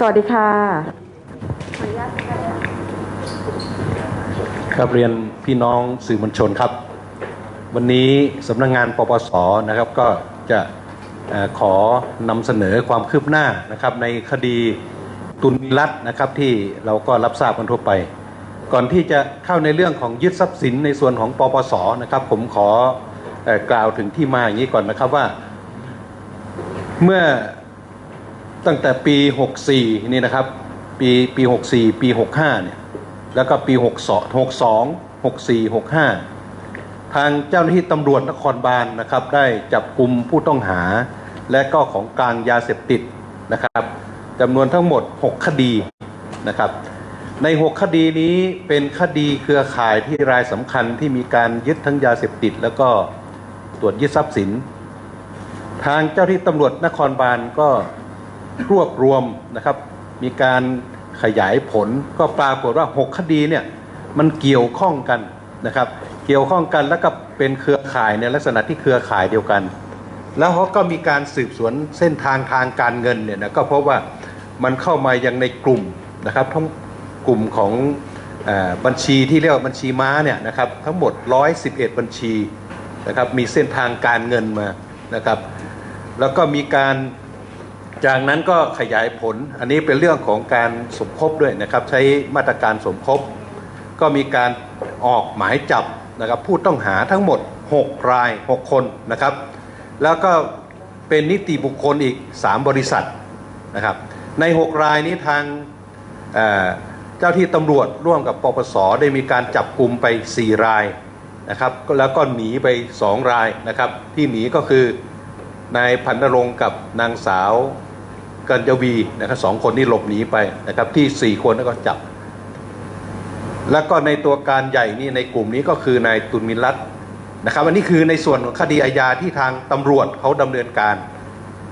สวัสดีค่ะครับเรียนพี่น้องสื่อมวลชนครับ วันนี้สำนักงงานปปสนะครับก็จะขอนำเสนอความคืบหน้านะครับในคดีตุนรัตน์นะครับที่เราก็รับทราบกันทั่วไป ก่อนที่จะเข้าในเรื่องของยึดทรัพย์สินในส่วนของปปสนะครับ ผมขออกล่าวถึงที่มาอย่างนี้ก่อนนะครับว่า เมื่อ ตั้งแต่ปี 64 นี่นะครับ ปีปี 64 ปี 65 เนี่ย แล้วก็ปี 62 62 64 65 ทางเจ้าหน้าที่ตำรวจนครบาลนะครับ ได้จับกลุ่มผู้ต้องหา และก็ของกลางยาเสพติดนะครับจำนวนทั้งหมด 6 คดีนะครับใน 6 คดีนี้เป็นคดีเครือข่ายที่รายสำคัญที่มีการยึดทั้งยาเสพติด แล้วก็ตรวจยึดทรัพย์สิน ทางเจ้าที่ตำรวจนครบาลก็ รวบรวมนะครับ มีการขยายผลก็ปรากฏว่า 6 คดีเนี่ยมันเกี่ยวข้องกันนะครับ เกี่ยวข้องกันแล้วก็เป็นเครือข่ายในลักษณะที่เครือข่ายเดียวกัน แล้วเขาก็มีการสืบสวนเส้นทางทางการเงินเนี่ยนะก็เพราะว่ามันเข้ามายังในกลุ่มนะครับทั้งกลุ่มของอบัญชีที่เรียกว่าบัญชีม้าเนี่ยนะครับทั้งหมด 111 บัญชีนะครับมีเส้นทางการเงินมานะครับ แล้วก็มีการ จากนั้นก็ขยายผลอันนี้เป็นเรื่องของการสมคบด้วยนะครับ ใช้มาตรการสมคบ ก็มีการออกหมายจับนะครับผู้ต้องหาทั้งหมด 6 ราย 6 คนนะครับ แล้วก็เป็นนิติบุคคลอีก 3 บริษัทนะครับ ใน 6 รายนี้ทางเเจ้าที่ตำรวจร่วมกับปปส ได้มีการจับกลุ่มไป 4 รายนะครับแล้วก็หนีไป 2 รายนะครับ ที่หนีก็คือนายพันนรงกับนางสาว กัญจวีนะครับสองคนนี้หลบหนีไปนะครับที่ 4 คนแล้วก็จับ แล้วก็ในตัวการใหญ่นี่ในกลุ่มนี้ก็คือนายตุลมินรัตน์นะครับอันนี้คือในส่วนของคดีอาญาที่ทางตำรวจเขาดำเนินการ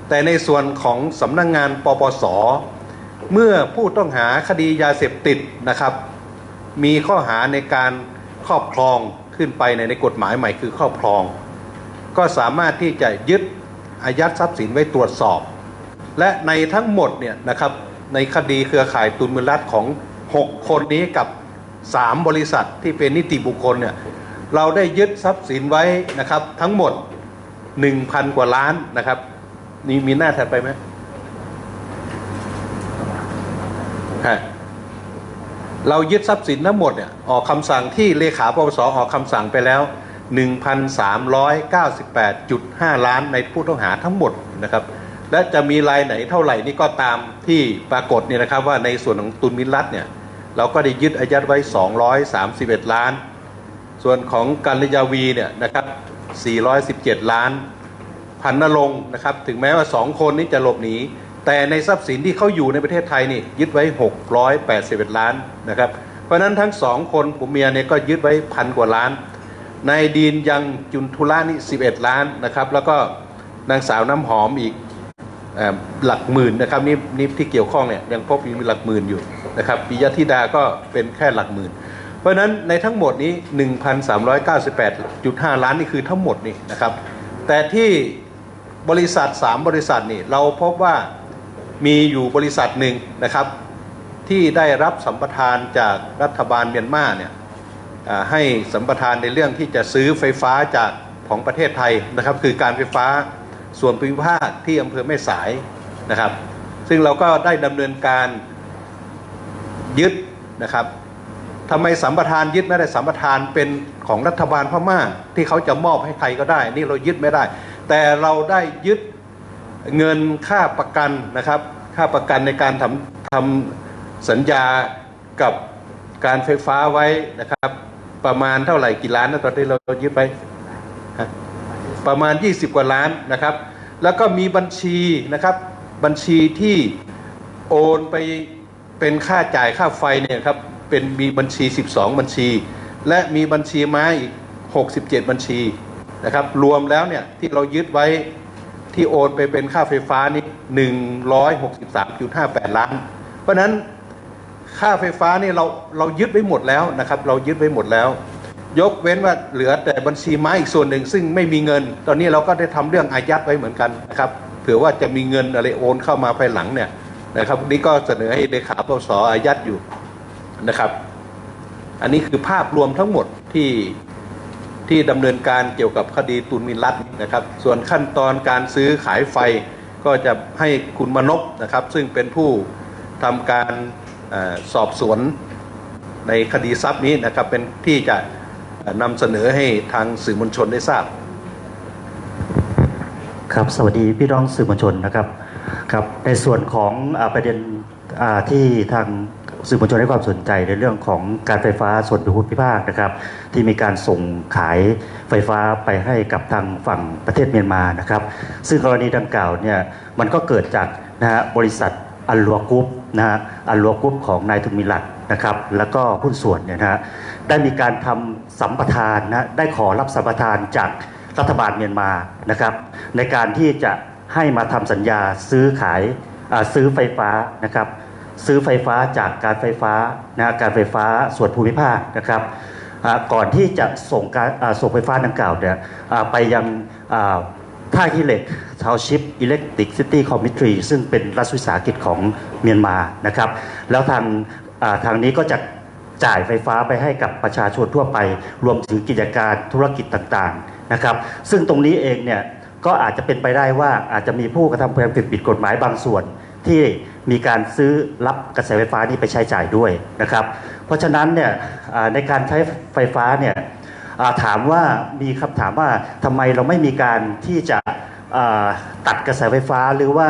แต่ในส่วนของสำนักงงานปปส เมื่อผู้ต้องหาคดียาเสพติดนะครับ มีข้อหาในการครอบครองขึ้นไปในในกฎหมายใหม่คือครอบครอง ก็สามารถที่จะยึดอายัดทรัพย์สินไว้ตรวจสอบ และในทั้งหมดเนี่ยนะครับในคดีเครือข่ายตุนมือรัฐของ 6 คนนี้กับ 3 บริษัทที่เป็นนิติบุคคลเนี่ยเราได้ยึดทรัพย์สินไว้นะครับทั้งหมด 1,000 กว่าล้านนะครับนี่มีหน้าถัดไปไหมฮะเรายึดทรัพย์สินทั้งหมดเนี่ยออกคำสั่งที่เลขาปปสออกคำสั่งไปแล้ว 1,398.5 ล้านในผู้ต้องหาทั้งหมดนะครับ และจะมีรายไหนเท่าไหร่นี่ก็ตามที่ปรากฏเนี่ยนะครับว่าในส่วนของตุนมินรัตเนี่ยเราก็ได้ยึดอายัดไว้ 231 ล้าน ส่วนของกัลยาวีเนี่ยนะครับ 417 ล้าน พันนรงนะครับ ถึงแม้ว่า 2 คนนี้จะหลบหนี แต่ในทรัพย์สินที่เขาอยู่ในประเทศไทยนี่ยึดไว้ 681 ล้านนะครับ เพราะนั้นทั้งสองคนผมเมียเนี่ยก็ยึดไว้พันกว่าล้าน นายดีนยังจุนทุล่านี่ 11 ล้านนะครับ แล้วก็นางสาวน้ำหอมอีก หลักหมื่นนะครับนี่นี่ที่เกี่ยวข้องเนี่ยยังพบมีหลักหมื่นอยู่นะครับปิยธิดาก็เป็นแค่หลักหมื่น เพราะฉะนั้นในทั้งหมดนี้ 1,398.5 ล้านนี่คือทั้งหมดนี่นะครับ แต่ที่บริษัท 3 บริษัทนี่เราพบว่ามีอยู่บริษัทหนึ่งนะครับ ที่ได้รับสัมปทานจากรัฐบาลเมียนมาเนี่ยให้สัมปทานในเรื่องที่จะซื้อไฟฟ้าจากของประเทศไทยนะครับ คือการไฟฟ้า ส่วนภูมิภาคที่อำเภอแม่สายนะครับ ซึ่งเราก็ได้ดำเนินการยึดนะครับทำไมสัมปทานยึดไม่ได้สัมปทานเป็นของรัฐบาลพม่าที่เขาจะมอบให้ใครก็ได้ นี่เรายึดไม่ได้ แต่เราได้ยึดเงินค่าประกันนะครับ ค่าประกันในการทำทำสัญญากับการไฟฟ้าไว้นะครับ ประมาณเท่าไหร่กี่ล้านนะตอนที่เรายึดไป ประมาณ 20 กว่าล้านนะครับ แล้วก็มีบัญชีนะครับบัญชีที่โอนไปเป็นค่าจ่ายค่าไฟเนี่ยครับเป็นมีบัญชี 12 บัญชี และมีบัญชีม้าอีก 67 บัญชีนะครับรวมแล้วเนี่ยที่เรายึดไว้ที่โอนไปเป็นค่าไฟฟ้านี่163.58 ล้าน เพราะนั้นค่าไฟฟ้านี่เราเรายึดไว้หมดแล้วนะครับ เรายึดไว้หมดแล้ว ยกเว้นว่าเหลือแต่บัญชีม้าอีกส่วนหนึ่ง ซึ่งไม่มีเงิน ตอนนี้เราก็ได้ทำเรื่องอายัดไว้เหมือนกันนะครับเผื่อว่าจะมีเงินอะไรโอนเข้ามาภายหลังเนี่ยนะครับนี่ก็เสนอให้เลขาปสอายัดอยู่นะครับ อันนี้คือภาพรวมทั้งหมดที่ที่ดำเนินการเกี่ยวกับคดีตุนมินรัตน์นะครับ ส่วนขั้นตอนการซื้อขายไฟก็จะให้คุณมนพนะครับ ซึ่งเป็นผู้ทำการอสอบสวนในคดีทรัพย์นี้นะครับ เป็นที่จะ นำเสนอให้ทางสื่อมวลชนได้ทราบ ครับสวัสดีพี่น้องสื่อมวลชนนะครับครับในส่วนของอประเด็นที่ทางสื่อมวลชนให้ความสนใจในเรื่องของการไฟฟ้าส่วนภูมิภาคนะครับ ที่มีการส่งขายไฟฟ้าไปให้กับทางฝั่งประเทศเมียนมานะครับ ซึ่งกรณีดังกล่าวเนี่ยมันก็เกิดจากนะฮะบริษัทอัลลัวกรุ๊ปนะฮะอัลลัวกรุ๊ปของนายทุนมิลัดนะครับแล้วก็หุ้นส่วนเนี่ยนะฮะ ได้มีการทำสัมปทานนะได้ขอรับสัมปทานจากรัฐบาลเมียนมานะครับ ในการที่จะให้มาทำสัญญาซื้อขายซื้อไฟฟ้านะครับซื้อไฟฟ้าจากการไฟฟ้านะการไฟฟ้าส่วนภูมิภาคนะครับก่อนที่จะส่งการส่งไฟฟ้าดังกล่าวเนี่ยไปยังท่าขี้เหล็กทาวชิปอิเล็กทริกซิตี้คอมมิทรีซึ่งเป็นรัฐวิสาหกิจของเมียนมานะครับ แล้วทางทางนี้ก็จะ จ่ายไฟฟ้าไปให้กับประชาชนทั่วไป รวมถึงกิจการธุรกิจต่างๆนะครับ ซึ่งตรงนี้เองเนี่ยก็อาจจะเป็นไปได้ว่าอาจจะมีผู้กระทำความผิดผิดกฎหมายบางส่วน ที่มีการซื้อรับกระแสไฟฟ้านี้ไปใช้จ่ายด้วยนะครับ เพราะฉะนั้นเนี่ยในการใช้ไฟฟ้าเนี่ยถามว่ามีคำถามว่าทำไมเราไม่มีการที่จะตัดกระแสไฟฟ้าหรือว่า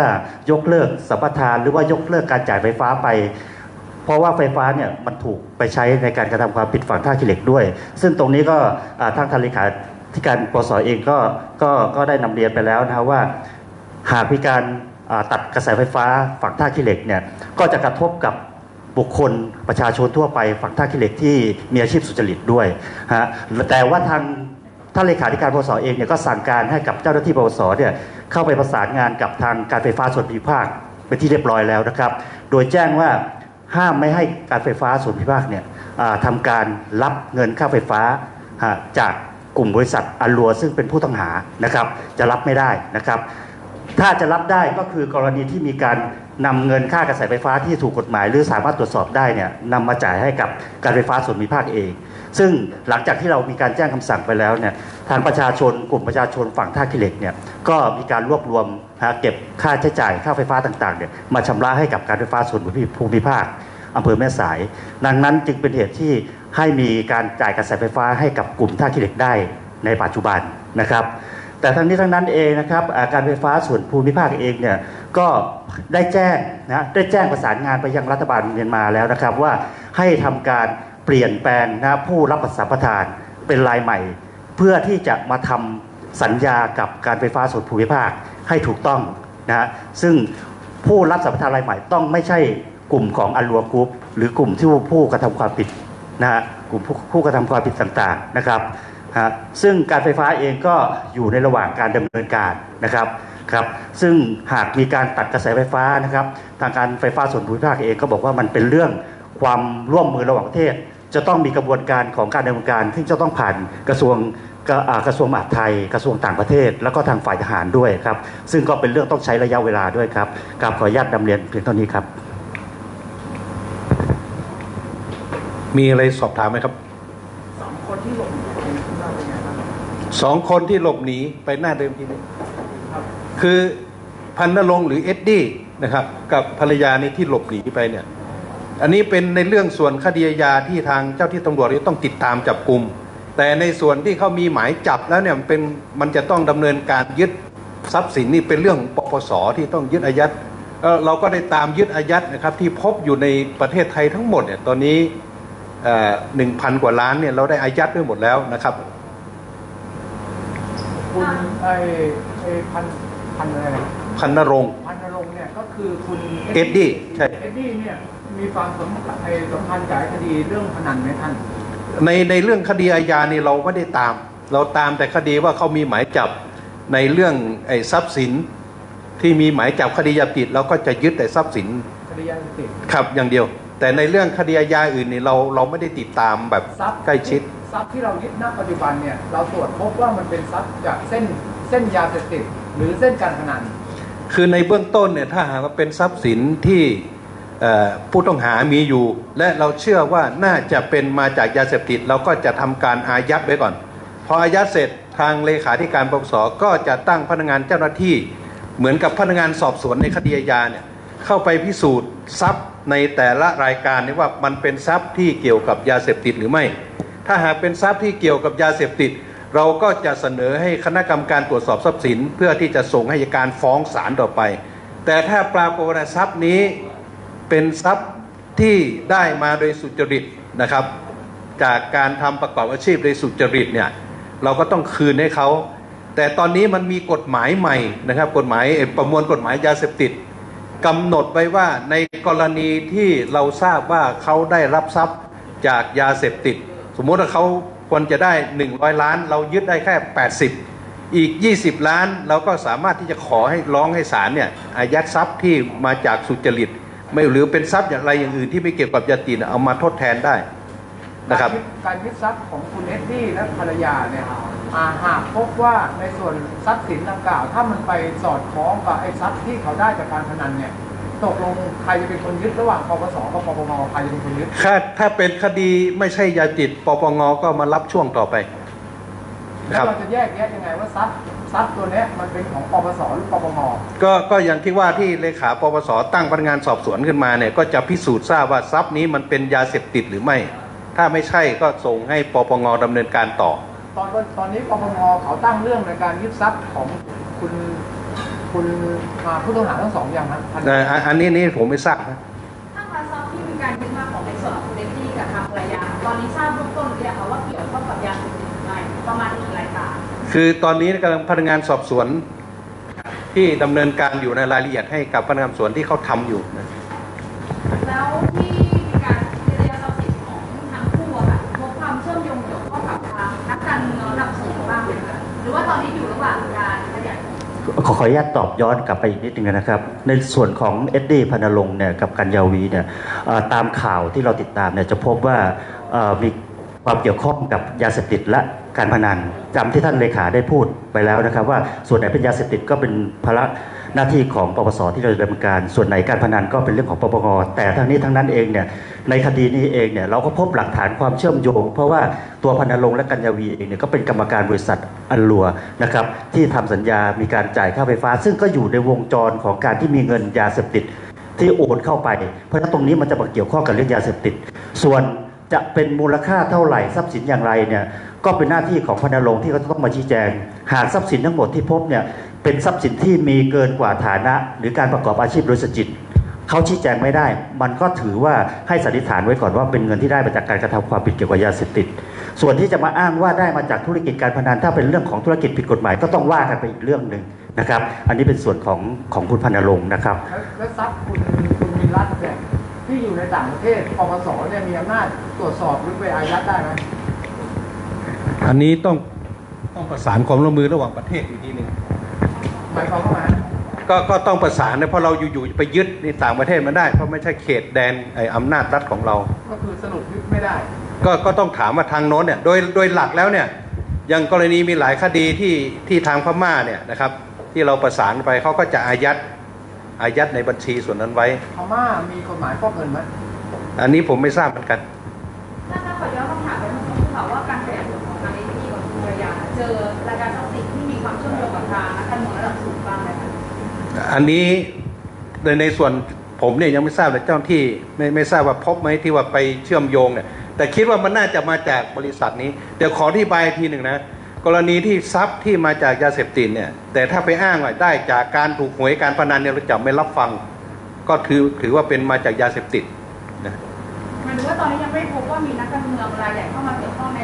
ยกเลิกสัมปทาน หรือว่ายกเลิกการจ่ายไฟฟ้าไป เพราะว่าไฟฟ้าเนี่ยมันถูกไปใช้ในการกระทำความผิดฝั่งท่าขี้เหล็กด้วย ซึ่งตรงนี้ก็ทางทางเลขาธิการปสเองก็ก็ก็ได้นำเรียนไปแล้วนะครับว่า หากมีการตัดกระแสไฟฟ้าฝั่งท่าขี้เหล็กเนี่ยก็จะกระทบกับบุคคลประชาชนทั่วไปฝั่งท่าขี้เหล็กที่มีอาชีพสุจริตด้วยฮะแต่ว่าทางท่านเลขาธิการปสเองเนี่ยก็สั่งการให้กับเจ้าหน้าที่ปสเนี่ยเข้าไปประสานงานกับทางการไฟฟ้าส่วนภูมิภาคเป็นที่เรียบร้อยแล้วนะครับ โดยแจ้งว่า ห้ามไม่ให้การไฟฟ้าส่วนภูมิภาคเนี่ยทำการรับเงินค่าไฟฟ้าอ่าจากกลุ่มบริษัทอัลลัวซึ่งเป็นผู้ต้องหานะครับจะรับไม่ได้นะครับ ถ้าจะรับได้ก็คือกรณีที่มีการนำเงินค่ากระแสไฟฟ้าที่ถูกกฎหมาย หรือสามารถตรวจสอบได้เนี่ยนำมาจ่ายให้กับการไฟฟ้าส่วนภูมิภาคเอง ซึ่งหลังจากที่เรามีการแจ้งคำสั่งไปแล้วเนี่ยทางประชาชนกลุ่มประชาชนฝั่งท่าขี้เหล็กเนี่ยก็มีการรวบรวมนะเก็บค่าใช้จ่ายค่าไฟฟ้าต่างๆเนี่ยมาชำระให้กับการไฟฟ้าส่วนภูมิภาคอำเภอแม่สาย ดังนั้นจึงเป็นเหตุที่ให้มีการจ่ายกระแสไฟฟ้าให้กับกลุ่มท่าขี้เหล็กได้ในปัจจุบันนะครับ แต่ทั้งนี้ทั้งนั้นเองนะครับาการไฟฟ้าส่วนภูมิภาคเองเนี่ยก็ได้แจ้งนะได้แจ้งประสานงานไปยังรัฐบาลเมียนมาแล้วนะครับว่าให้ทำการเปลี่ยนแปลงนะผู้รับสัมปทานเป็นรายใหม่ เพื่อที่จะมาทำสัญญากับการไฟฟ้าส่วนภูมิภาคให้ถูกต้องนะฮะซึ่งผู้รับสัมปทานรายใหม่ต้องไม่ใช่กลุ่มของอัลลัวกรุ๊ปหรือกลุ่มที่ผู้กระทำความผิดนะฮะกลุ่มผู้ผู้กระทำความผิดต่างๆนะครับ ฮะซึ่งการไฟฟ้าเองก็อยู่ในระหว่างการดำเนินการนะครับครับซึ่งหากมีการตัดกระแสไฟฟ้านะครับทางการไฟฟ้าส่วนภูมิภาคเองก็บอกว่ามันเป็นเรื่องความร่วมมือระหว่างประเทศ จะต้องมีกระบวนการของการดำเนินการที่จะต้องผ่านกระทรวงกระอ่ากระทรวงมหาดไทย กระทรวงต่างประเทศ แล้วก็ทางฝ่ายทหารด้วยครับซึ่งก็เป็นเรื่องต้องใช้ระยะเวลาด้วยครับกราบขออนุญาตนำเรียนเพียงเท่านี้ครับ มีอะไรสอบถามไหมครับ สองคนที่หลบ สองคนที่หลบหนีไปหน้าเดิมทีนี้คือพันนรงหรือเอ็ดดี้นะครับ กับภรรยานี่ที่หลบหนีไปเนี่ย อันนี้เป็นในเรื่องส่วนคดีอาที่ทางเจ้าที่ตำรวจต้องติดตามจับกลุ่มแต่ในส่วนที่เขามีหมายจับแล้วเนี่ยมันเป็นมันจะต้องดำเนินการยึดทรัพย์สินนี่เป็นเรื่องปปสที่ต้องยึดอายัดเอ่อเราก็ได้ตามยึดอายัดนะครับที่พบอยู่ในประเทศไทยทั้งหมดเนี่ยตอนนี้หนึ่งพันกว่าล้านเนี่ยเราได้อายัดไว้หมดแล้วนะครับ คุณไอ้ไอ้พันพันอะไรนะพันนรงค์ พันนรงค์เนี่ยก็คือคุณเอ็ดดี้ใช่ เอ็ดดี้เนี่ยมีความสำคัญไอ้สัมพันธ์กับไอ้คดีเรื่องพนันไหมท่านในในเรื่องคดีอาญานี่เราไม่ได้ตาม เราตามแต่คดีว่าเขามีหมายจับในเรื่องไอ้ทรัพย์สินที่มีหมายจับคดียาเสพติดเราก็จะยึดแต่ทรัพย์สินคดียาเสพติดครับอย่างเดียว แต่ในเรื่องคดีอาญาอื่นนี่เราเราไม่ได้ติดตามแบบทรัพย์ใกล้ชิด ทรัพย์ที่เรายึดณปัจจุบันเนี่ยเราตรวจพบว่ามันเป็นทรัพย์จากเส้นเส้นยาเสพติดหรือเส้นการพนัน คือในเบื้องต้นเนี่ยถ้าหากว่าเป็นทรัพย์สินที่ผู้ต้องหามีอยู่ และเราเชื่อว่าน่าจะเป็นมาจากยาเสพติดเราก็จะทำการอายัดไว้ก่อน พออายัดเสร็จทางเลขาธิการปปสก็จะตั้งพนักงานเจ้าหน้าที่ เหมือนกับพนักงานสอบสวนในคดีอาญาเนี่ยเข้าไปพิสูจน์ทรัพย์ในแต่ละรายการนี่ว่ามันเป็นทรัพย์ที่เกี่ยวกับยาเสพติดหรือไม่ ถ้าหากเป็นทรัพย์ที่เกี่ยวกับยาเสพติด เราก็จะเสนอให้คณะกรรมการตรวจสอบทรัพย์สิน เพื่อที่จะส่งให้การฟ้องศาลต่อไป แต่ถ้าปรากฏว่าทรัพย์นี้เป็นทรัพย์ที่ได้มาโดยสุจริตนะครับ จากการทำประกอบอาชีพโดยสุจริตเนี่ยเราก็ต้องคืนให้เขา แต่ตอนนี้มันมีกฎหมายใหม่นะครับกฎหมายประมวลกฎหมายยาเสพติดกำหนดไว้ว่าในกรณีที่เราทราบว่าเขาได้รับทรัพย์จากยาเสพติด สมมติว่าเขาควรจะได้ 100 ล้าน เรายึดได้แค่ 80 อีก 20 ล้านเราก็สามารถที่จะขอให้ร้องให้ศาลเนี่ยอายัดทรัพย์ที่มาจากสุจริต ไม่หรือเป็นทรัพย์อย่างไรอย่างอื่นที่ไม่เกี่ยวกับยาติดเอามาทดแทนได้นะครับการยึดการยึดทรัพย์ของคุณเอ็ดดี้และภรรยาเนี่ยอาหากพบว่าในส่วนทรัพย์สินดังกล่าว ถ้ามันไปสอดคล้องกับไอ้ทรัพย์ที่เขาได้จากการพนันเนี่ย ตกลงใครจะเป็นคนยึดระหว่างปปสกับปปงใครจะเป็นคนยึดถ้าถ้าเป็นคดีไม่ใช่ยาติดปปงก็มารับช่วงต่อไปแล้ควรับเราจะแยกแยะยังไงว่าทรัพย์ทรัพย์ตัวเนี้ยมันเป็นของปปสหรือปปงก็ก็อย่างที่ว่าที่เลขาปปสตั้งพนักงานสอบสวนขึ้นมาเนี่ยก็จะพิสูจน์ทราบว่าทรัพย์นี้มันเป็นยาเสพติดหรือไม่ ถ้าไม่ใช่ก็ส่งให้ปปงดำเนินการต่อ ตอนตอนนี้ปปงเขาตั้งเรื่องในการยึดทรัพย์ของคุณ คุณอ่าผู้ต้องหาทั้งสองอย่างนะพันเอ่ออันอันนี้นี่ผมไม่ทราบนะถ้าการทรัพย์ที่มีการยึดมาของในส่วนของคุณเดนตี้กับทางภรรยาตอนนี้ทราบเบื้องต้นหรือยังคะว่าเกี่ยวข้องกับยาเสพติดหรือไม่ประมาณกี่รายการคือตอนนี้กำลังพนักงานสอบสวนที่ดำเนินการอยู่ในรายละเอียดให้กับพนักงานสอบสวนที่เขาทำอยู่นะแล้วที่มีการยึดระยะทรัพย์สินของทั้งคู่อะค่ะพบความเชื่อมโยงเกี่ยวข้องกับทางนักการเมืองระดับสูงบ้างไหมคะหรือว่าตอนนี้อยู่ระหว่างการขยายผล ขอขออนุญาตตอบย้อนกลับไปอีกนิดนึงนะครับ ในส่วนของเอ็ดดี้พนลงเนี่ยกับกัญญาวีเนี่ยตามข่าวที่เราติดตามเนี่ยจะพบว่ามีความเกี่ยวข้องกับยาเสพติดและการพนันจำที่ท่านเลขาได้พูดไปแล้วนะครับ ว่าส่วนไหนเป็นยาเสพติดก็เป็นภาระ หน้าที่ของปปสที่เราจะดำเนินการส่วนไหนการพนันก็เป็นเรื่องของปปงแต่ทั้งนี้ทั้งนั้นเองเนี่ยในคดีนี้เองเนี่ยเราก็พบหลักฐานความเชื่อมโยง เพราะว่าตัวพันนรงและกัญญาวีเองเนี่ยก็เป็นกรรมการบริษัทอันลัวนะครับที่ทำสัญญามีการจ่ายค่าไฟฟ้า ซึ่งก็อยู่ในวงจรของการที่มีเงินยาเสพติดที่โอนเข้าไป เพราะฉะนั้นตรงนี้มันจะมาเกี่ยวข้องกับเรื่องยาเสพติด ส่วนจะเป็นมูลค่าเท่าไหร่ทรัพย์สินอย่างไรเนี่ยก็เป็นหน้าที่ของพนรงค์ที่เขาจะต้องมาชี้แจง หากทรัพย์สินทั้งหมดที่พบเนี่ย เป็นทรัพย์สินที่มีเกินกว่าฐานะ หรือการประกอบอาชีพโดยสุจริตเขาชี้แจงไม่ได้ มันก็ถือว่าให้สันนิษฐานไว้ก่อนว่าเป็นเงินที่ได้มาจากการกระทำความผิดเกี่ยวกับยาเสพติด ส่วนที่จะมาอ้างว่าได้มาจากธุรกิจการพนันถ้าเป็นเรื่องของธุรกิจผิดกฎหมายก็ต้องว่ากันไปอีกเรื่องหนึ่งนะครับ อันนี้เป็นส่วนของของคุณพันนรงค์นะครับและและทรัพย์คุณคุณมีรัฐเนี่ยที่อยู่ในต่างประเทศปปสเนี่ยมีอำนาจตรวจสอบหรือไปอายัดได้ไหมอันนี้ต้องต้องประสานความร่วมมือระหว่างประเทศอีกทีหนึ่ง หมายความว่าไงก็ก็ต้องประสานนะเพราะเราอยู่ๆไปยึดในต่างประเทศมันได้ เพราะไม่ใช่เขตแดนไอ้อำนาจรัฐของเรา ก็คือสรุปยึดไม่ได้ ก็ก็ต้องถามว่าทางโน้นเนี่ยโดยโดยหลักแล้วเนี่ยอย่างกรณีมีหลายคดีที่ที่ทางพม่าเนี่ยนะครับ ที่เราประสานไปเขาก็จะอายัดอายัดในบัญชีส่วนนั้นไว้พม่ามีกฎหมายฟอกเงินไหมอันนี้ผมไม่ทราบเหมือนกันถ้าถ้าขอย้อนคำถามไปเมื่อสักครู่ค่ะว่าการขยายผลของทางเดนตี้กับคุณภรรยาเจอรายการทรัพย์สินที่มีความเชื่อมโยงกับทาง อันนี้ในในส่วนผมเนี่ยยังไม่ทราบเลยเจ้าหน้าที่ไม่ไม่ทราบว่าพบไหมที่ว่าไปเชื่อมโยงเนี่ยแต่คิดว่ามันน่าจะมาจากบริษัทนี้ เดี๋ยวขอที่บายทีหนึ่งนะ กรณีที่ทรัพย์ที่มาจากยาเสพติดเนี่ย แต่ถ้าไปอ้างว่าได้จากการถูกหวยการพนันเนี่ยเราจะไม่รับฟัง ก็ถือถือว่าเป็นมาจากยาเสพติดนะหมายถึงว่าตอนนี้ยังไม่พบว่ามีนักการเมืองรายใหญ่เข้ามาเกี่ยวข้องใน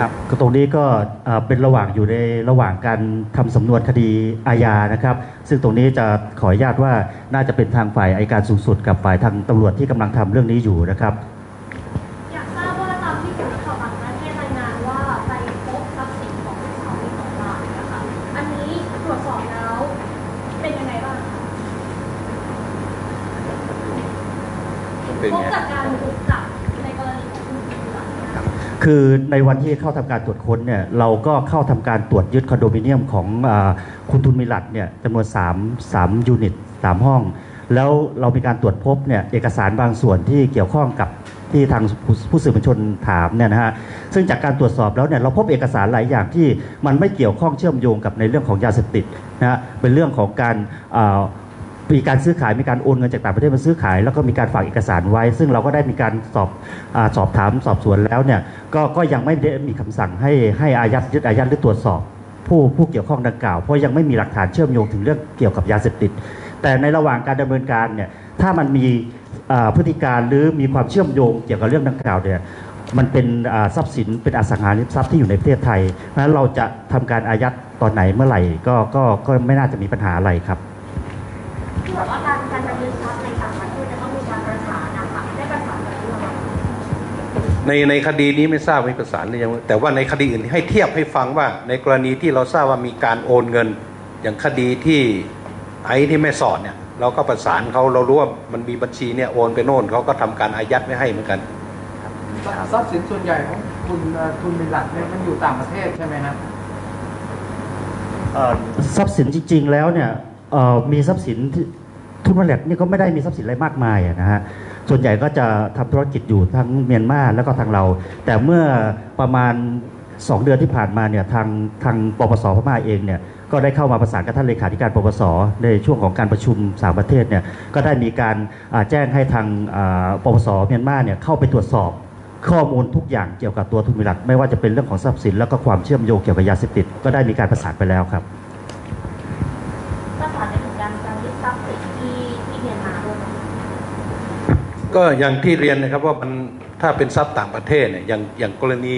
คะนี่มีครับก็ตรงนี้ก็เอ่อเป็นระหว่างอยู่ในระหว่างการทำสำนวนคดีอาญานะครับ ซึ่งตรงนี้จะขออนุญาตว่าน่าจะเป็นทางฝ่ายอัยการสูงสุด กับฝ่ายทางตำรวจที่กำลังทำเรื่องนี้อยู่นะครับอยากทราบว่าตามที่สื่อข่าวต่างประเทศรายงานว่าไปพบทรัพย์สินของลูกสาวที่ของบาทนะคะอันนี้ตรวจสอบแล้วเป็นยังไง คือในวันที่เข้าทำการตรวจค้นเนี่ยเราก็เข้าทำการตรวจยึดคอนโดมิเนียมของอคุณทุนมิลัดเนี่ยจำนวน3 3ยูนิต3ห้อง แล้วเรามีการตรวจพบเนี่ยเอกสารบางส่วนที่เกี่ยวข้องกับที่ทางผู้สื่อมวลชนถามเนี่ยนะฮะซึ่งจากการตรวจสอบแล้วเนี่ยเราพบเอกสารหลายอย่างที่มันไม่เกี่ยวข้องเชื่อมโยงกับในเรื่องของยาเสพติดนะฮะเป็นเรื่องของการ มีการซื้อขายมีการโอนเงินจากต่างประเทศมาซื้อขาย แล้วก็มีการฝากเอกสารไว้ ซึ่งเราก็ได้มีการสอบอสอบถามสอบสวนแล้วเนี่ยก็ก็ยังไม่ได้มีคำสั่งให้ให้อายัดยึดอายัดหรือตรวจสอบ ผู้ผู้เกี่ยวข้องดังกล่าวเพราะยังไม่มีหลักฐานเชื่อมโยงถึงเรื่องเกี่ยวกับยาเสพติด แต่ในระหว่างการดำเนินการเนี่ยถ้ามันมีพฤติการหรือมีความเชื่อมโยงเกี่ยวกับเรื่องดังกล่าวเนี่ยมันเป็นทรัพย์สินเป็นอสังหาริมทรัพย์ที่อยู่ในประเทศไทยเพราะฉะนั้นเราจะทำการอายัดตอนไหนเมื่อไหร่ก็ก็ก็ไม่น่าจะมีปัญหาอะไรครับ ที่บอกว่าการการไปยึดทรัพย์ในต่างประเทศจะต้องมีการประสานนะคะได้ประสานกับเรื่องอะไรในในคดีนี้ไม่ทราบมีประสานหรือยังแต่ว่าในคดีอื่นให้เทียบให้ฟังว่า ในกรณีที่เราทราบว่ามีการโอนเงิน อย่างคดีที่ไอ้ที่แม่สอดเนี่ยเราก็ประสานเขาเรารู้ว่ามันมีบัญชีเนี่ยโอนไปโน่นเขาก็ทำการอายัดไม่ให้เหมือนกันทรัพย์สินส่วนใหญ่ของคุณเอ่อทุนมิลัดเนี่ยมันอยู่ต่างประเทศใช่ไหมฮะเอ่อทรัพย์สินจริง ๆ แล้วเนี่ยเอ่อมีทรัพย์สิน ทุนบริษัทนี่ก็ไม่ได้มีทรัพย์สินอะไรมากมายอะนะฮะ ส่วนใหญ่ก็จะทำธุรกิจอยู่ทั้งเมียนมาแล้วก็ทางเรา แต่เมื่อประมาณ 2 เดือนที่ผ่านมาเนี่ยทางทางปปสพม่าเองเนี่ยก็ได้เข้ามาประสานกับท่านเลขาธิการปปสในช่วงของการประชุมสามประเทศเนี่ยก็ได้มีการแจ้งให้ทางปปสเมียนมาเนี่ยเข้าไปตรวจสอบข้อมูลทุกอย่างเกี่ยวกับตัวทุนมิลัดไม่ว่าจะเป็นเรื่องของทรัพย์สินแล้วก็ความเชื่อมโยงเกี่ยวกับยาเสพติดก็ได้มีการประสานไปแล้วครับ ประสานในถึงการการยึดทรัพย์สินที่ที่เมียนมาด้วยไหม ก็อย่างที่เรียนนะครับว่ามันถ้าเป็นทรัพย์ต่างประเทศเนี่ยอย่างอย่างกรณี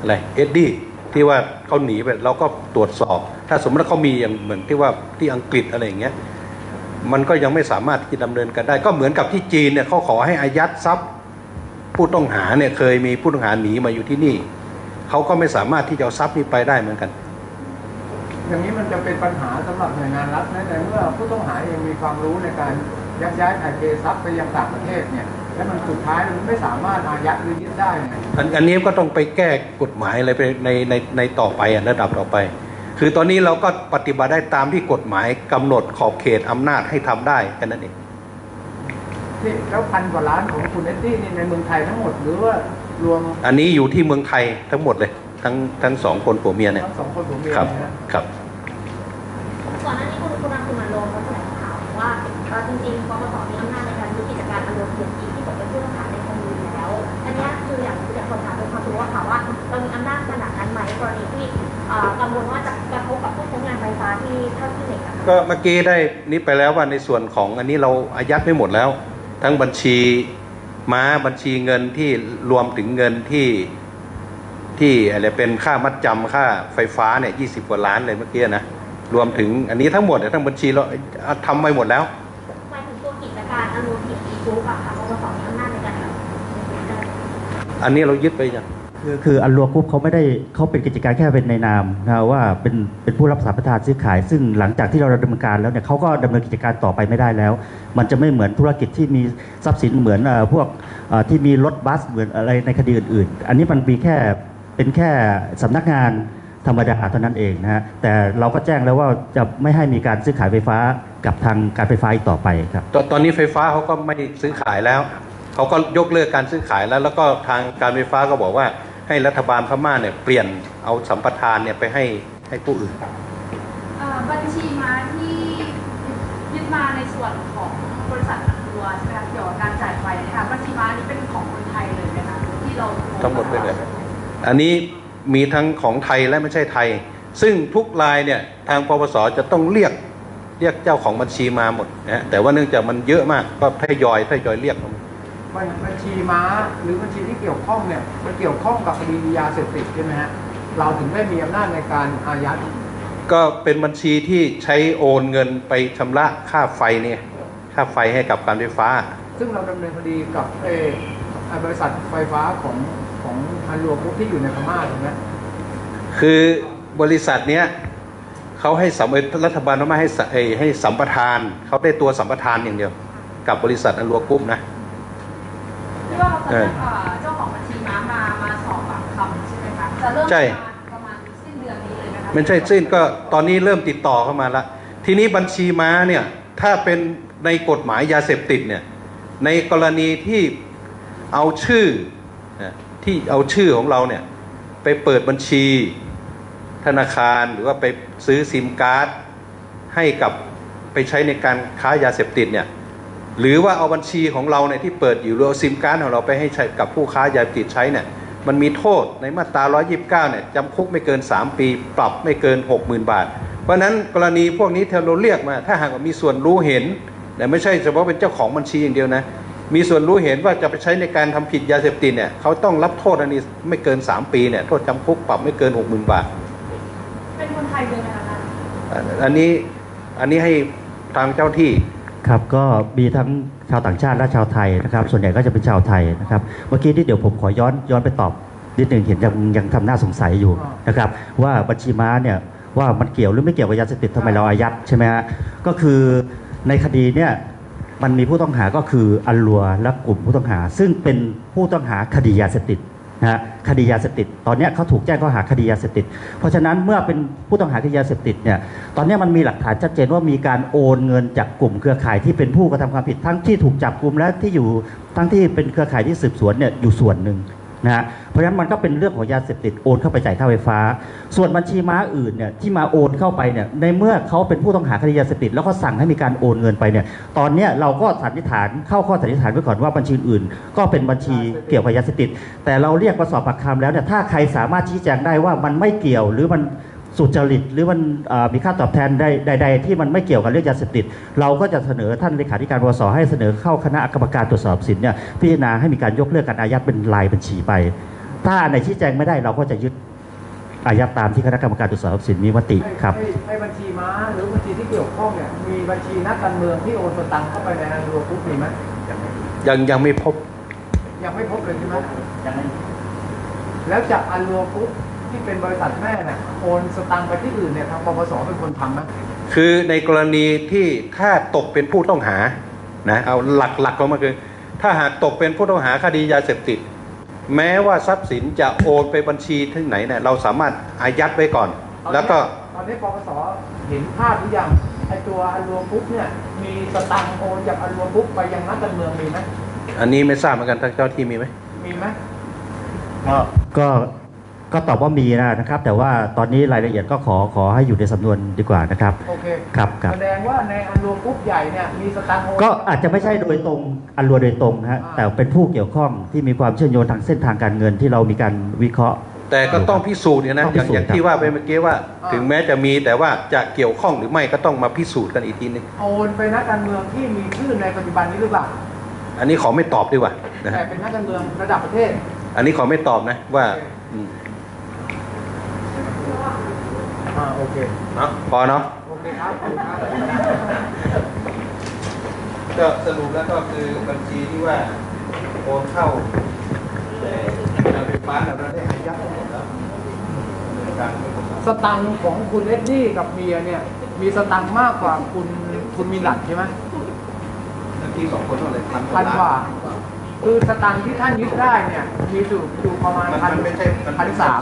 อะไรเอ็ดดี้ที่ว่าเขาหนีไปเราก็ตรวจสอบ ถ้าสมมติว่าเขามีอย่างเหมือนที่ว่าที่อังกฤษอะไรอย่างเงี้ยมันก็ยังไม่สามารถที่จะดำเนินการได้ ก็เหมือนกับที่จีนเนี่ยเขาขอให้อายัดทรัพย์ ผู้ต้องหาเนี่ยเคยมีผู้ต้องหาหนีมาอยู่ที่นี่เขาก็ไม่สามารถที่จะเอาทรัพย์นี้ไปได้เหมือนกัน อย่างนี้มันจะเป็นปัญหาสำหรับหน่วยงานรัฐนะในเมื่อผู้ต้องหาเองมีความรู้ในการ ยักย้ายถ่ายเททรัพย์ไปยังต่างประเทศเนี่ยแล้วมันสุดท้ายมันไม่สามารถอายัดหรือยึดได้เนี่ยอันอันนี้ก็ต้องไปแก้กฎหมายอะไรไปในในในต่อไปอะระดับต่อไป คือตอนนี้เราก็ปฏิบัติได้ตามที่กฎหมายกำหนดขอบเขตอำนาจให้ทำได้แค่นั้นเองที่แล้วพันกว่าล้านของคุณเอ็ดดี้นี่ในเมืองไทยทั้งหมดหรือว่ารวม อันนี้อยู่ที่เมืองไทยทั้งหมดเลย ทั้งทั้งสองคนผัวเมียเนี่ยทั้งสองคนผมเมียครับเนี่ยนะครับ กอะค่ะก็เมื่อกี้ได้นี้ไปแล้วว่าในส่วนของอันนี้เราอายัดไม่หมดแล้ว ทั้งบัญชีม้าบัญชีเงินที่รวมถึงเงินที่ที่อะไรเป็นค่ามัดจำค่าไฟฟ้าเนี่ยยี่สิบกว่าล้านเลยเมื่อกี้นะรวมถึงอันนี้ทั้งหมดเนี่ยทั้งบัญชีเราเอาทำไปหมดแล้วหมายถึงตัวกิจการอารมณ์เสียทีกรุ๊ปอะค่ะปปสมีอำนาจในการแบบอันนี้เรายึดไปยัง คือคืออันรัวกรุ๊ปเขาไม่ได้เขาเป็นกิจการแค่เป็นในนามนะว่าเป็นเป็นผู้รับสารประทานซื้อขาย ซึ่งหลังจากที่เราดำเนินการแล้วเนี่ยเขาก็ดำเนินกิจการต่อไปไม่ได้แล้ว มันจะไม่เหมือนธุรกิจที่มีทรัพย์สินเหมือนเอ่อพวกเอ่อที่มีรถบัสเหมือนอะไรในคดีอื่น ๆ อันนี้มันมีแค่เป็นแค่สำนักงานธรรมดาเท่านั้นเองนะฮะแต่เราก็แจ้งแล้วว่าจะไม่ให้มีการซื้อขายไฟฟ้ากับทางการไฟฟ้าอีกต่อไปครับตตอนนี้ไฟฟ้าเขาก็ไม่ซื้อขายแล้วเขาก็ยกเลิกการซื้อขายแล้ว แล้วก็ทางการไฟฟ้าก็บอกว่า ให้รัฐบาลพม่าเนี่ยเปลี่ยนเอาสัมปทานเนี่ยไปให้ให้ผู้อื่นเอ่อบัญชีม้าที่ยึดมาในส่วนของบริษัทอันตัวใช่ไหมคะเกี่ยวกับการจ่ายไฟเนะคะบัญชีม้านี้เป็นของคนไทยเลยไหมคะที่เราทั้งหมดเลยเลยอันนี้มีทั้งของไทยและไม่ใช่ไทย ซึ่งทุกรายเนี่ยทางปปสจะต้องเรียกเรียกเจ้าของบัญชีมาหมดนะฮะแต่ว่าเนื่องจากมันเยอะมากก็ทยอยทยอยเรียก บัญบัญชีม้าหรือบัญชีที่เกี่ยวข้องเนี่ยมันเกี่ยวข้องกับคดียาเสพติดใช่ไหมฮะเราถึงได้มีอำนาจในการอายัดก็เป็นบัญชีที่ใช้โอนเงินไปชำระค่าไฟเนี่ยค่าไฟให้กับการไฟฟ้า ซึ่งเราดำเนินคดีกับเออไอ้บริษัทไฟฟ้าของของฮันรัวกรุ๊ปที่อยู่ในพม่าถูกไหมคือบริษัทเนี้ยเขาให้สัมเอ่อรัฐบาลว่าไม่ให้สเอ่อให้สัมปทานเขาได้ตัวสัมปทานอย่างเดียว กับบริษัทอันรัวกรุ๊ปนะ ที่ว่าเราจะเออเอ่อเจ้าของบัญชีม้ามามาสอบปากคำใช่ไหมคะจะเริ่มใช่ ประมาณสิ้นเดือนนี้เลยนะคะไม่ใช่สิ้นก็ตอนนี้เริ่มติดต่อเข้ามาละทีนี้บัญชีม้าเนี่ยถ้าเป็นในกฎหมายยาเสพติดเนี่ยในกรณีที่เอาชื่อนะที่เอาชื่อของเราเนี่ยไปเปิดบัญชีธนาคารหรือว่าไปซื้อซิมการ์ดให้กับไปใช้ในการค้ายาเสพติดเนี่ย หรือว่าเอาบัญชีของเราเนี่ยที่เปิดอยู่หรือเอาซิมการ์ดของเราไปให้ใช้กับผู้ค้ายาเสพติดใช้เนี่ยมันมีโทษในมาตรา 129 เนี่ยจำคุกไม่เกิน 3 ปี ปรับไม่เกิน 60,000 บาท เพราะฉะนั้นกรณีพวกนี้ที่เราเรียกมา ถ้าหากว่ามีส่วนรู้เห็นแต่ไม่ใช่เฉพาะเป็นเจ้าของบัญชีอย่างเดียวนะ มีส่วนรู้เห็นว่าจะไปใช้ในการทำผิดยาเสพติดเนี่ยเขาต้องรับโทษอันนี้ไม่เกิน 3 ปีเนี่ยโทษจำคุกปรับไม่เกิน 60,000 บาท เป็นคนไทยเลยไหมคะท่านอันอันนี้อันนี้ให้ทางเจ้าที่ ครับก็มีทั้งชาวต่างชาติและชาวไทยนะครับ ส่วนใหญ่ก็จะเป็นชาวไทยนะครับ เมื่อกี้ที่เดี๋ยวผมขอย้อนย้อนไปตอบนิดหนึ่งเห็นยังยังทำหน้าสงสัยอยู่นะครับว่าบัญชีม้าเนี่ยว่ามันเกี่ยวหรือไม่เกี่ยวกับยาเสพติดทำไมเราอายัดใช่ไหมฮะก็คือในคดีเนี่ยมันมีผู้ต้องหาก็คืออัลลัวและกลุ่มผู้ต้องหา ซึ่งเป็นผู้ต้องหาคดียาเสพติด นะฮะคดียาเสพติดตอนนี้เขาถูกแจ้งข้อหาคดียาเสพติด เพราะฉะนั้นเมื่อเป็นผู้ต้องหาคดียาเสพติดเนี่ยตอนนี้มันมีหลักฐานชัดเจนว่ามีการโอนเงินจากกลุ่มเครือข่ายที่เป็นผู้กระทำความผิดทั้งที่ถูกจับกลุ่มและที่อยู่ทั้งที่เป็นเครือข่ายที่สืบสวนเนี่ยอยู่ส่วนหนึ่ง นะฮะเพราะฉะนั้นมันก็เป็นเรื่องของยาเสพติดโอนเข้าไปจ่ายค่าไฟฟ้า ส่วนบัญชีม้าอื่นเนี่ยที่มาโอนเข้าไปเนี่ยในเมื่อเขาเป็นผู้ต้องหาคดียาเสพติดแล้วก็สั่งให้มีการโอนเงินไปเนี่ยตอนเนี้ยเราก็สันนิษฐานเข้าข้อสันนิษฐานไว้ก่อนว่าบัญชีอื่น ก็เป็นบัญชีเกี่ยวกับยาเสพติดแต่เราเรียกมาสอบปากคำแล้วเนี่ยถ้าใครสามารถชี้แจงได้ว่ามันไม่เกี่ยวหรือมัน สุจริตหรือมันเอ่อมีค่าตอบแทนใดใดๆที่มันไม่เกี่ยวกับเรื่องยาเสพติด เราก็จะเสนอท่านเลขาธิการปปสให้เสนอเข้าคณะกรรมการตรวจสอบสินเนี่ยพิจารณาให้มีการยกเลิกการอายัดเป็นรายบัญชีไป ถ้าอันไหนชี้แจงไม่ได้เราก็จะยึดอายัดตามที่คณะกรรมการตรวจสอบทรัพย์สินมีมติครับไอ้ไอ้บัญชีม้าหรือบัญชีที่เกี่ยวข้องเนี่ยมีบัญชีนักการเมืองที่โอนสตังค์เข้าไปในฮันรัวกรุ๊ปมีไหมยังยังไม่พบ ยังไม่พบเลยใช่ไหมแล้วจากอันรัวกรุ๊ป ที่เป็นบริษัทแม่เนี่ยโอนสตังค์ไปที่อื่นเนี่ยทางปปสเป็นคนทำไหมคือในกรณีที่ถ้าตกเป็นผู้ต้องหานะเอาหลักหลักของมันคือ ถ้าหากตกเป็นผู้ต้องหาคดียาเสพติด แม้ว่าทรัพย์สินจะโอนไปบัญชีที่ไหนเนี่ยเราสามารถอายัดไว้ก่อน แล้วก็ตอนนี้ปปสเห็นภาพหรือยังไอตัวอันรัวกรุ๊ปเนี่ยมีสตังค์โอนจากอันรัวกรุ๊ปไปยังนักการเมืองมีไหมอันนี้ไม่ทราบเหมือนกันทางเจ้าที่มีไหมมีไหมก็ก็ ก็ตอบว่ามีนะครับ แต่ว่าตอนนี้รายละเอียดก็ขอขอให้อยู่ในสำนวนดีกว่านะครับ โอเคครับครับ แสดงว่าในอันรัวกรุ๊ปใหญ่เนี่ยมีสตังค์โอนก็อาจจะไม่ใช่โดยตรงอันรัวโดยตรงนะฮะอ่าแต่เป็นผู้เกี่ยวข้องที่มีความเชื่อมโยงทางเส้นทางการเงินที่เรามีการวิเคราะห์ แต่ก็ต้องพิสูจน์เนี่ยนะต้องอพิย่างสูจน์อย่างครับที่ว่าไปเมื่อกี้ว่า ถึงแม้จะมีแต่ว่าจะเกี่ยวข้องหรือไม่ก็ต้องมาพิสูจน์กันอีกทีนึงโอนไปนักการเมืองที่มีชื่อในปัจจุบันนี้หรือเปล่าอันนี้ขอไม่ตอบดีกว่านะแต่ฮะเป็นนักการเมืองระดับประเทศ อันนี้ขอไม่ตอบนะว่าอืม อ่าโอเคเนาะพอเนาะโอเคครับขอบคุณครับก็สรุปแล้วก็คือบัญชีที่ว่าโอนเข้าการไฟฟ้าเราได้อายัดทั้งหมดแล้วดำเนินการทั้งหมดแล้วสตังค์ของคุณเอ็ดดี้กับเมียเนี่ย มีสตังค์มากกว่าคุณคุณมีหลักใช่ไหมเมื่อกี้สองคนเท่าไหร่พันพันกว่าล้คือสตังค์ที่ท่านยึดได้เนี่ย มีอยู่อยู่ประมาณมันพันมันไม่ใช่มันพันสาม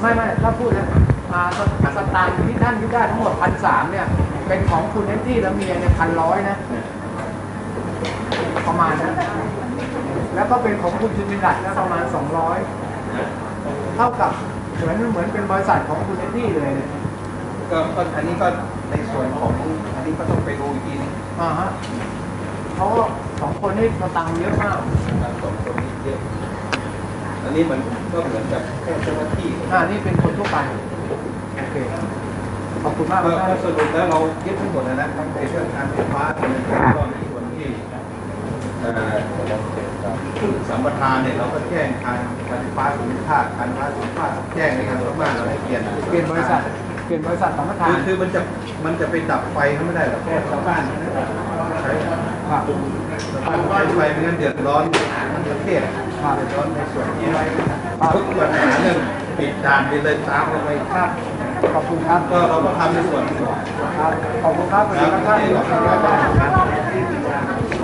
ไม่ไม่ถ้าพูดนะ อ่าสสตางค์ที่ท่านยึดได้ทั้งหมดพันสามเนี่ย เป็นของคุณเอ็ดดี้และเมียเนี่ยพันร้อยนะ ประมาณนั้นแล้วก็เป็นของคุณชุนิรัตน์นะประมาณสองร้อยเท่ากับเหมือนเหมือนเป็นบริษัทของคุณเอ็ดดี้เลยเนี่ยก็ก็อันนี้ก็ในส่วนของอันนี้ก็ต้องไปดูอีกทีนึงอ่าฮะเพราะว่าสองคนนี่สตังค์เยอะมากนะครับสองคนนี้เยอะอันนี้มันก็เหมือนกับแค่เจ้าหน้าที่อ่านี่เป็นคนทั่วไป โอเคขอบคุณมากครับสรุปแล้วเรายึดทั้งหมดนะนะทั้งในเรื่องการไฟฟ้าทั้งในส่วนที่ส่วนที่เอ่อสัมปทานเนี่ยเราก็แจ้งทางการไฟฟ้าส่วนภูมิภาคการไฟฟ้าส่วนภูมิภาคแจ้งในทางพม่าเราให้เปลี่ยนเปลี่ยนบริษัทเปลี่ยนบริษัทสัมปทานคือมันจะมันจะไปดับไฟเขาไม่ได้หรอกแค่ชาวบ้านใช้ครับใช้ไฟไม่งั้นเดือดร้อนทั้งประเทศเดือดร้อนในส่วนนี้ทุกปัญหาเรื่องปิดด่านไปเลยตามกันไปครับ ขอบคุณครับก็เราก็ทำในส่วนครับขอบคุณครับสวัสดีครับท่าน